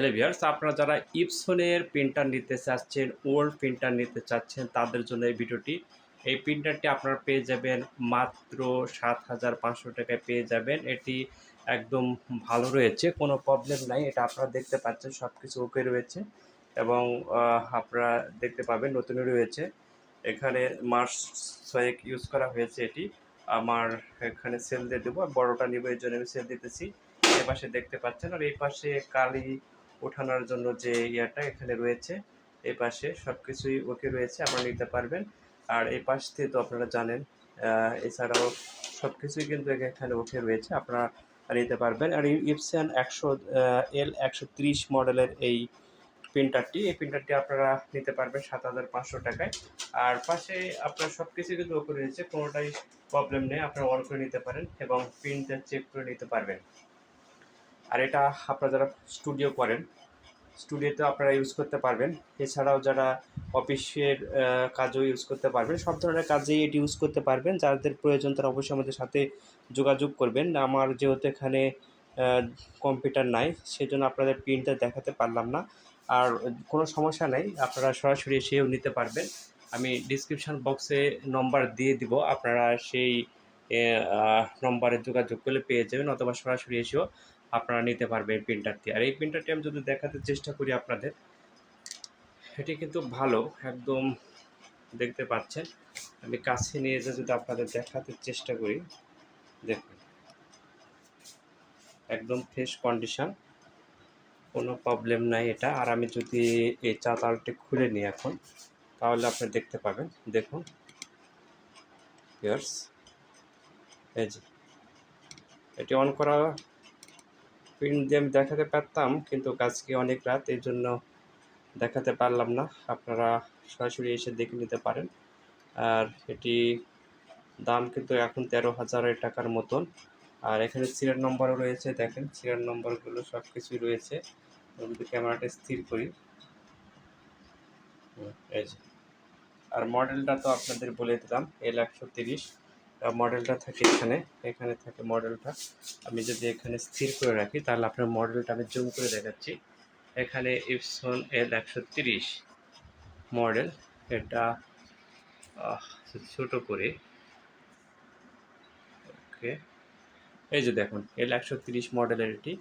Hello viewers আপনারা যারা ইপসনের printer নিতে চাচ্ছেন ওল্ড প্রিন্টার নিতে চাচ্ছেন, তাদের জন্য এই ভিডিওটি। এই প্রিন্টারটি আপনারা পেয়ে যাবেন মাত্র সাত হাজার পাঁচশো টাকায় পেয়ে যাবেন। এটি একদম ভালো রয়েছে, কোনো প্রবলেম নাই। এটা আপনারা দেখতে পাচ্ছেন সব কিছু ওকে রয়েছে এবং আপনারা দেখতে পাবেন নতুনই রয়েছে। এখানে মাস ছয়েক ইউজ করা হয়েছে এটি। আমার এখানে সেল দিয়ে দেবো বড়টা নিব, এই জন্য আমি সেল দিতেছি। এ পাশে দেখতে পাচ্ছেন, আর এই পাশে কালি ওঠানোর জন্য যে ইয়াটা এখানে রয়েছে এই পাশে সব কিছুই ওকে রয়েছে আপনারা নিতে পারবেন। আর এই পাশ থেকে তো আপনারা জানেন এছাড়াও সব কিছুই কিন্তু এখানে ওকে রয়েছে, আপনারা নিতে পারবেন। আর ইপসেন একশো এল একশো ত্রিশ মডেলের এই প্রিন্টারটি এই প্রিন্টারটি আপনারা নিতে পারবেন সাত হাজার পাঁচশো টাকায়। আর পাশে আপনার সব কিছু কিন্তু ওকে রয়েছে, কোনোটাই প্রবলেম নেই, আপনারা অন করে নিতে পারেন এবং প্রিন্টটা চেক করে নিতে পারবেন। আর এটা আপনারা যারা স্টুডিও করেন, স্টুডিওতে আপনারা ইউজ করতে পারবেন। এছাড়াও যারা অফিসের কাজও ইউজ করতে পারবেন, সব ধরনের কাজেই এটি ইউজ করতে পারবেন। যাদের প্রয়োজন তারা অবশ্যই আমাদের সাথে যোগাযোগ করবেন। আমার যেহেতু এখানে কম্পিউটার নাই, সেজন্য আপনাদের প্রিন্টটা দেখাতে পারলাম না। আর কোনো সমস্যা নেই, আপনারা সরাসরি এসেও নিতে পারবেন। আমি ডিসক্রিপশন বক্সে নম্বর দিয়ে দিব, আপনারা সেই নম্বরে যোগাযোগ করলে পেয়ে যাবেন, অথবা সরাসরি এসেও আপনারা নিতে পারবেন প্রিন্টারটি আর এই প্রিন্টারটি আমি যদি দেখাতে চেষ্টা করি আপনাদের, এটি কিন্তু ভালো, একদম দেখতে পাচ্ছেন। আমি কাছে নিয়ে যে যদি আপনাদের দেখাতে চেষ্টা করি, দেখুন। একদম ফ্রেশ কন্ডিশন কোনো প্রবলেম নাই এটা। আর আমি যদি এই চাতালটি খুলে নিই এখন, তাহলে আপনি দেখতে পাবেন। দেখুন। ইয়ার্স এই যে। এটি অন করা প্রিন্ট দিয়ে আমি দেখাতে পারতাম, কিন্তু আজকে অনেক রাত এই জন্য দেখাতে পারলাম না। আপনারা সরাসরি এসে দেখে নিতে পারেন। আর এটি দাম কিন্তু এখন তেরো হাজার টাকার মতন। আর এখানে সিরিয়াল নম্বরও রয়েছে, দেখেন। সিরিয়াল নম্বরগুলো সব কিছুই রয়েছে। যদি ক্যামেরাটা স্থির করি, এই যে। আর মডেলটা তো আপনাদের বলে দিলাম এল একশো তিরিশ। মডেলটা থাকে এখানে। এখানে থাকে মডেলটা। আমি যদি এখানে স্থির করে রাখি, তাহলে আপনার মডেলটা আমি জুম করে দেখাচ্ছি। এখানে ইপসন এল একশো তিরিশ মডেল। এটা ছোট করে। ওকে। এই যে দেখুন, এল একশো তিরিশ মডেলের এটি।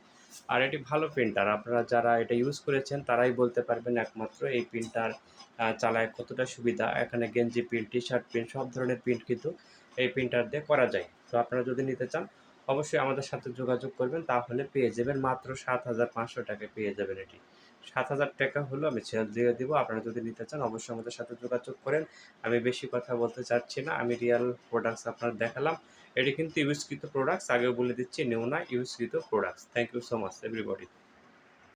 আর এটি ভালো প্রিন্টার আপনারা যারা এটা ইউজ করেছেন, তারাই বলতে পারবেন একমাত্র এই প্রিন্টার চালায় কতটা সুবিধা। এখানে গেঞ্জি প্রিন্ট টি শার্ট প্রিন্ট সব ধরনের প্রিন্ট কিন্তু এই প্রিন্টার দিয়ে করা যায়। তো আপনারা যদি নিতে চান, অবশ্যই আমাদের সাথে যোগাযোগ করবেন, তাহলে পেয়ে যাবেন মাত্র সাত হাজার পাঁচশো টাকায় পেয়ে যাবেন এটি। সাত হাজার টাকা হলো আমি চ্যানেল দিয়ে দেবো। আপনারা যদি নিতে চান, অবশ্যই আমাদের সাথে যোগাযোগ করেন। আমি বেশি কথা বলতে চাচ্ছি না, আমি রিয়াল প্রোডাক্টস আপনার দেখালাম। এটি কিন্তু ইউজকৃত প্রোডাক্টস আগেও বলে দিচ্ছি নিউ না, ইউজকৃত products thank you so much everybody